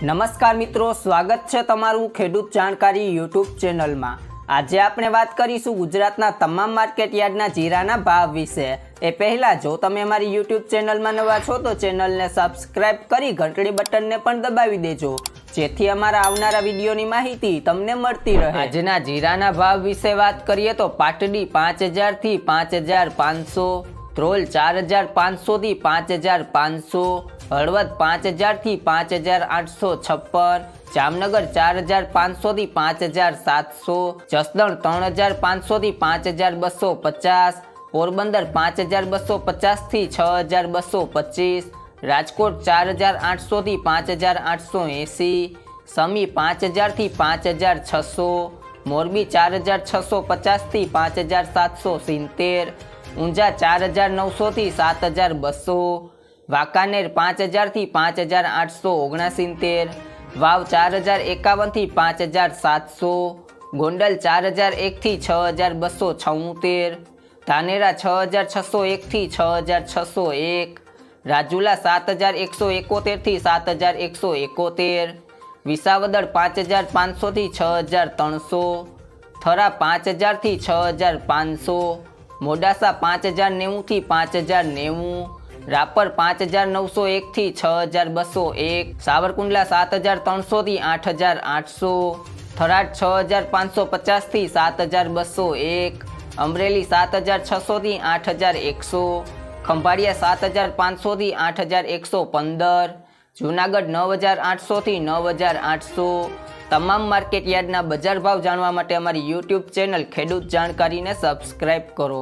નમસ્કાર મિત્રો, સ્વાગત છે તમારું ખેડૂત જાણકારી યુટ્યુબ ચેનલમાં. આજે આપણે વાત કરીશું ગુજરાતના તમામ માર્કેટ યાર્ડના જીરાના ભાવ વિશે. એ પહેલાં, જો તમે અમારી યુટ્યુબ ચેનલમાં નવા છો, તો ચેનલને સબસ્ક્રાઇબ કરી ઘંટડી બટનને પણ દબાવી દેજો, જેથી અમારા આવનારા વિડીયોની માહિતી તમને મળતી રહે. આજના જીરાના ભાવ વિશે વાત કરીએ તો પાટડી પાંચ હજારથી પાંચ હજાર પાંચસો ધ્રોલ ચાર હજાર પાંચસોથી પાંચ હજાર પાંચસો હળવદ પાંચ હજારથી પાંચ હજાર આઠસો છપ્પન જામનગર ચાર હજાર પાંચસોથી પાંચ હજાર સાતસો જસદણ ત્રણ હજાર પાંચસોથી પાંચ હજાર બસો પચાસ પોરબંદર પાંચ હજાર બસો પચાસથી છ હજાર બસો પચીસ રાજકોટ ચાર હજાર આઠસોથી પાંચ હજાર આઠસો એંસી સમી પાંચ હજારથી પાંચ હજાર છસો મોરબી ચાર હજાર છસો પચાસથી પાંચ હજાર સાતસો સિત્તેર ઊંઝા ચાર હજાર નવસોથી સાત હજાર બસો, વાંકાનેર પાંચ હજારથી પાંચ હજાર આઠસો ઓગણસિત્તેર, વાવ ચાર હજાર એકાવનથી પાંચ હજાર સાતસો, ગોંડલ ચાર હજાર એકથી છ હજાર બસો છોતેર, ધાનેરા છ હજાર છસો એકથી છ હજાર છસો એક, રાજુલા સાત હજાર એકસો એકોતેરથી સાત હજાર એકસો એકોતેર, વિસાવદર પાંચ હજાર પાંચસોથી છ હજાર ત્રણસો, થરા પાંચ હજારથી છ હજાર પાંચસો મોડાસા પાંચ હજાર નેવુંથી પાંચ હજાર નેવું, રાપર પાંચ હજાર નવસો એકથી છ હજાર બસો એક, સાવરકુંડલા સાત હજાર ત્રણસોથી આઠ હજાર આઠસો, થરાદ છ હજાર પાંચસો પચાસથી સાત હજાર બસો એક, અમરેલી સાત હજાર છસોથી આઠ હજાર એકસો, ખંભાળિયા સાત હજાર પાંચસોથી આઠ હજાર એકસો પંદર, જૂનાગઢ નવ હજાર આઠસોથી નવ હજાર આઠસો, તમામ માર્કેટ યાર્ડના બજાર ભાવ જાણવા માટે અમારી યુટ્યુબ ચેનલ ખેડૂત જાણકારીને સબસ્ક્રાઇબ કરો.